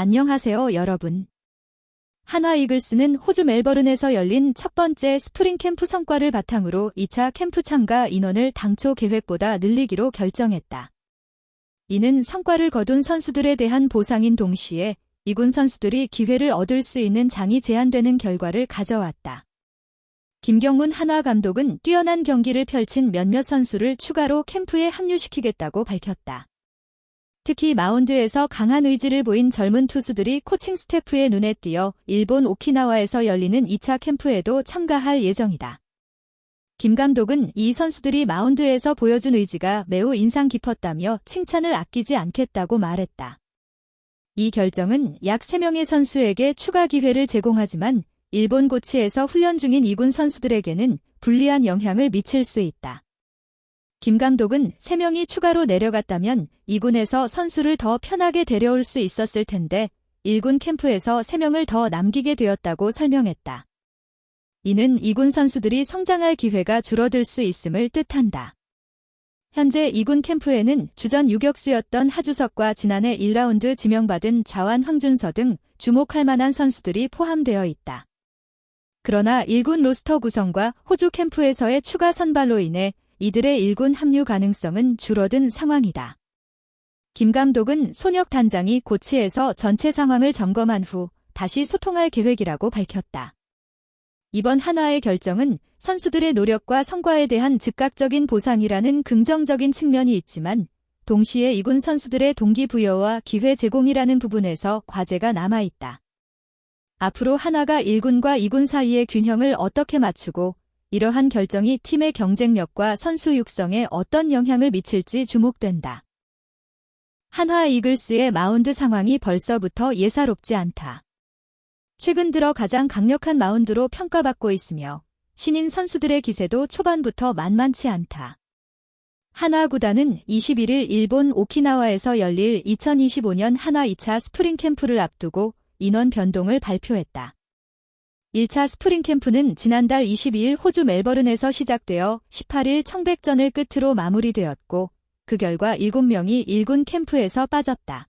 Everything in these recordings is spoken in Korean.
안녕하세요, 여러분. 한화 이글스는 호주 멜버른에서 열린 첫 번째 스프링 캠프 성과를 바탕으로 2차 캠프 참가 인원을 당초 계획보다 늘리기로 결정했다. 이는 성과를 거둔 선수들에 대한 보상인 동시에 이군 선수들이 기회를 얻을 수 있는 장이 제한되는 결과를 가져왔다. 김경문 한화 감독은 뛰어난 경기를 펼친 몇몇 선수를 추가로 캠프에 합류시키겠다고 밝혔다. 특히 마운드에서 강한 의지를 보인 젊은 투수들이 코칭 스태프의 눈에 띄어 일본 오키나와에서 열리는 2차 캠프에도 참가할 예정이다. 김 감독은 이 선수들이 마운드에서 보여준 의지가 매우 인상 깊었다며 칭찬을 아끼지 않겠다고 말했다. 이 결정은 약 3명의 선수에게 추가 기회를 제공하지만 일본 고치에서 훈련 중인 이군 선수들에게는 불리한 영향을 미칠 수 있다. 김 감독은 3명이 추가로 내려갔다면 2군에서 선수를 더 편하게 데려올 수 있었을 텐데 1군 캠프에서 3명을 더 남기게 되었다고 설명했다. 이는 2군 선수들이 성장할 기회가 줄어들 수 있음을 뜻한다. 현재 2군 캠프에는 주전 유격수였던 하주석과 지난해 1라운드 지명받은 좌완 황준서 등 주목할 만한 선수들이 포함되어 있다. 그러나 1군 로스터 구성과 호주 캠프에서의 추가 선발로 인해 이들의 1군 합류 가능성은 줄어든 상황이다. 김 감독은 손혁 단장이 고치에서 전체 상황을 점검한 후 다시 소통할 계획이라고 밝혔다. 이번 한화의 결정은 선수들의 노력과 성과에 대한 즉각적인 보상이라는 긍정적인 측면이 있지만 동시에 이군 선수들의 동기부여와 기회 제공이라는 부분에서 과제가 남아있다. 앞으로 한화가 1군과 2군 사이의 균형을 어떻게 맞추고 이러한 결정이 팀의 경쟁력과 선수 육성에 어떤 영향을 미칠지 주목된다. 한화 이글스의 마운드 상황이 벌써부터 예사롭지 않다. 최근 들어 가장 강력한 마운드로 평가받고 있으며 신인 선수들의 기세도 초반부터 만만치 않다. 한화 구단은 21일 일본 오키나와에서 열릴 2025년 한화 2차 스프링 캠프를 앞두고 인원 변동을 발표했다. 1차 스프링 캠프는 지난달 22일 호주 멜버른에서 시작되어 18일 청백전을 끝으로 마무리되었고 그 결과 7명이 1군 캠프에서 빠졌다.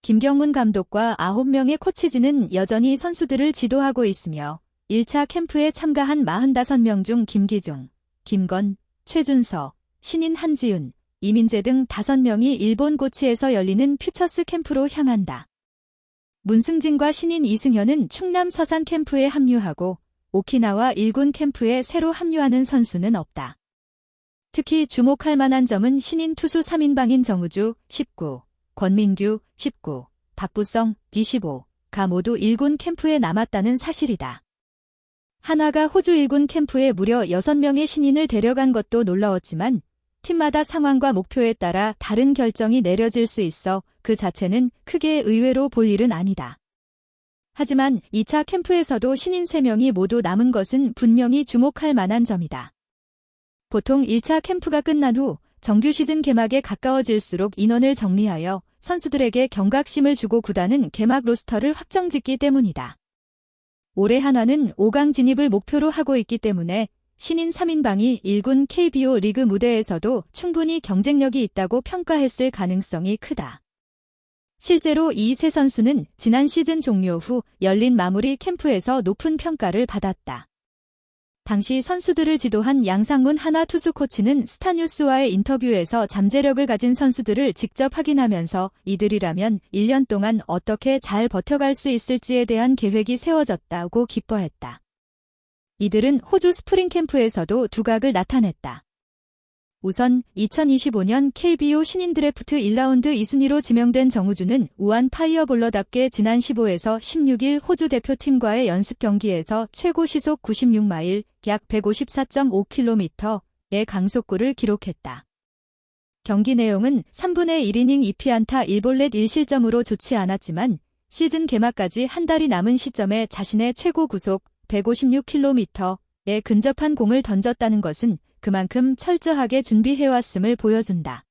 김경문 감독과 9명의 코치진은 여전히 선수들을 지도하고 있으며 1차 캠프에 참가한 45명 중 김기중, 김건, 최준서, 신인 한지윤, 이민재 등 5명이 일본 고치에서 열리는 퓨처스 캠프로 향한다. 문승진과 신인 이승현은 충남 서산 캠프에 합류하고 오키나와 일군 캠프에 새로 합류하는 선수는 없다. 특히 주목할 만한 점은 신인 투수 3인방인 정우주 19, 권민규 19, 박부성 25가 모두 1군 캠프에 남았다는 사실이다. 한화가 호주 1군 캠프에 무려 6명의 신인을 데려간 것도 놀라웠지만 팀마다 상황과 목표에 따라 다른 결정이 내려질 수 있어 그 자체는 크게 의외로 볼 일은 아니다. 하지만 2차 캠프에서도 신인 3명이 모두 남은 것은 분명히 주목할 만한 점이다. 보통 1차 캠프가 끝난 후 정규 시즌 개막에 가까워질수록 인원을 정리하여 선수들에게 경각심을 주고 구단은 개막 로스터를 확정짓기 때문이다. 올해 한화는 5강 진입을 목표로 하고 있기 때문에 신인 3인방이 1군 KBO 리그 무대에서도 충분히 경쟁력이 있다고 평가했을 가능성이 크다. 실제로 이 세 선수는 지난 시즌 종료 후 열린 마무리 캠프에서 높은 평가를 받았다. 당시 선수들을 지도한 양상문 하나 투수 코치는 스타뉴스와의 인터뷰에서 잠재력을 가진 선수들을 직접 확인하면서 이들이라면 1년 동안 어떻게 잘 버텨갈 수 있을지에 대한 계획이 세워졌다고 기뻐했다. 이들은 호주 스프링 캠프에서도 두각을 나타냈다. 우선 2025년 KBO 신인 드래프트 1라운드 2순위로 지명된 정우주는 우한 파이어볼러답게 지난 15에서 16일 호주 대표팀과의 연습 경기에서 최고 시속 96마일, 약 154.5km의 강속구를 기록했다. 경기 내용은 3분의 1이닝 2피안타 1볼넷 1실점으로 좋지 않았지만 시즌 개막까지 한 달이 남은 시점에 자신의 최고 구속 156km에 근접한 공을 던졌다는 것은 그만큼 철저하게 준비해왔음을 보여준다.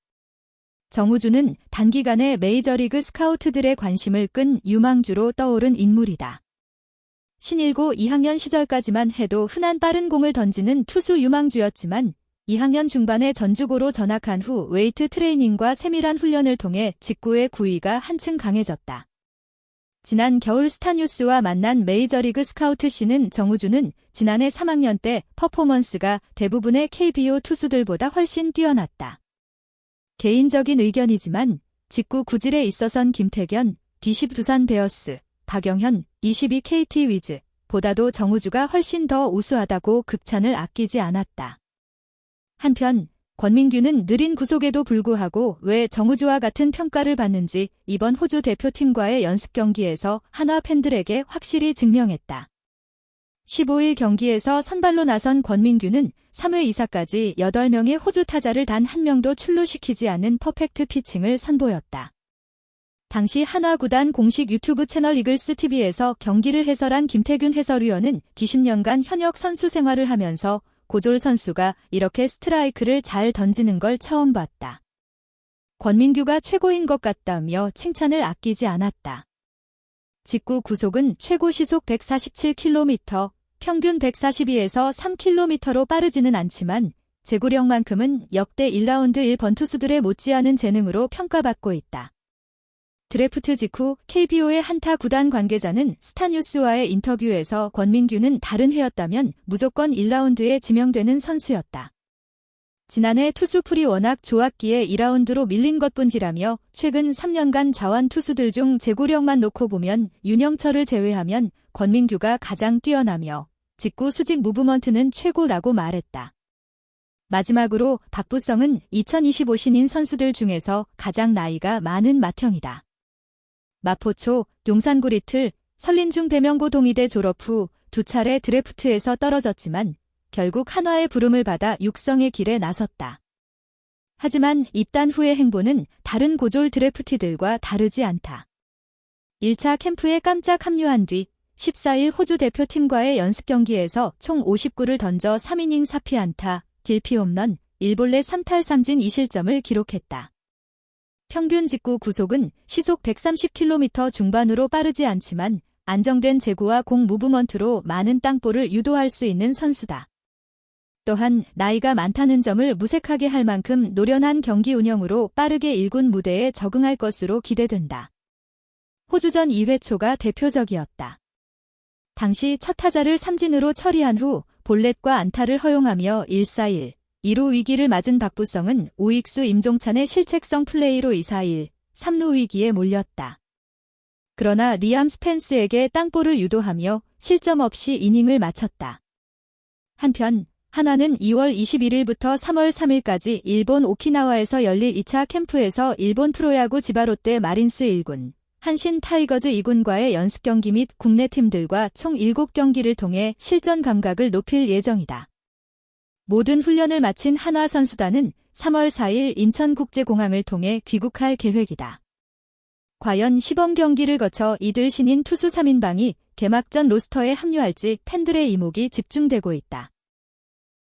정우주는 단기간에 메이저리그 스카우트들의 관심을 끈 유망주로 떠오른 인물이다. 신일고 2학년 시절까지만 해도 흔한 빠른 공을 던지는 투수 유망주였지만 2학년 중반에 전주고로 전학한 후 웨이트 트레이닝과 세밀한 훈련을 통해 직구의 구위가 한층 강해졌다. 지난 겨울 스타뉴스와 만난 메이저리그 스카우트 씨는 정우주는 지난해 3학년 때 퍼포먼스가 대부분의 KBO 투수들보다 훨씬 뛰어났다. 개인적인 의견이지만 직구 구질에 있어선 김태견, D10 두산 베어스, 박영현, 22 KT 위즈 보다도 정우주가 훨씬 더 우수하다고 극찬을 아끼지 않았다. 한편 권민규는 느린 구속에도 불구하고 왜 정우주와 같은 평가를 받는지 이번 호주 대표팀과의 연습 경기에서 한화 팬들에게 확실히 증명했다. 15일 경기에서 선발로 나선 권민규는 3회 2사까지 8명의 호주 타자를 단 한 명도 출루시키지 않은 퍼펙트 피칭을 선보였다. 당시 한화 구단 공식 유튜브 채널 이글스 TV에서 경기를 해설한 김태균 해설위원은 20년간 현역 선수 생활을 하면서 고졸 선수가 이렇게 스트라이크를 잘 던지는 걸 처음 봤다. 권민규가 최고인 것 같다며 칭찬을 아끼지 않았다. 직구 구속은 최고 시속 147km, 평균 142에서 3km로 빠르지는 않지만 제구력만큼은 역대 1라운드 1번 투수들의 못지않은 재능으로 평가받고 있다. 드래프트 직후 KBO의 한타 구단 관계자는 스타뉴스와의 인터뷰에서 권민규는 다른 해였다면 무조건 1라운드에 지명되는 선수였다. 지난해 투수풀이 워낙 좋았기에 2라운드로 밀린 것뿐이라며 최근 3년간 좌완 투수들 중 제구력만 놓고 보면 윤영철을 제외하면 권민규가 가장 뛰어나며 직구 수직 무브먼트는 최고라고 말했다. 마지막으로 박부성은 2025 신인 선수들 중에서 가장 나이가 많은 맏형이다. 마포초, 용산구리 틀, 설린중 배명고 동의대 졸업 후 두 차례 드래프트에서 떨어졌지만 결국 한화의 부름을 받아 육성의 길에 나섰다. 하지만 입단 후의 행보는 다른 고졸 드래프티들과 다르지 않다. 1차 캠프에 깜짝 합류한 뒤 14일 호주 대표팀과의 연습 경기에서 총 59를 던져 3이닝 4피안타, 딜피 홈런, 1볼넷 3탈 3진 2실점을 기록했다. 평균 직구 구속은 시속 130km 중반으로 빠르지 않지만 안정된 제구와 공 무브먼트로 많은 땅볼을 유도할 수 있는 선수다. 또한 나이가 많다는 점을 무색하게 할 만큼 노련한 경기 운영으로 빠르게 1군 무대에 적응할 것으로 기대된다. 호주전 2회 초가 대표적이었다. 당시 첫 타자를 삼진으로 처리한 후 볼넷과 안타를 허용하며 1-4-1, 2루 위기를 맞은 박부성은 우익수 임종찬의 실책성 플레이로 2-4-1, 3루 위기에 몰렸다. 그러나 리암 스펜스에게 땅볼을 유도하며 실점 없이 이닝을 마쳤다. 한편 하나는 2월 21일부터 3월 3일까지 일본 오키나와에서 열릴 2차 캠프에서 일본 프로야구 지바롯데 마린스 1군, 한신 타이거즈 2군과의 연습 경기 및 국내 팀들과 총 7경기를 통해 실전 감각을 높일 예정이다. 모든 훈련을 마친 한화 선수단은 3월 4일 인천국제공항을 통해 귀국할 계획이다. 과연 시범 경기를 거쳐 이들 신인 투수 3인방이 개막전 로스터에 합류할지 팬들의 이목이 집중되고 있다.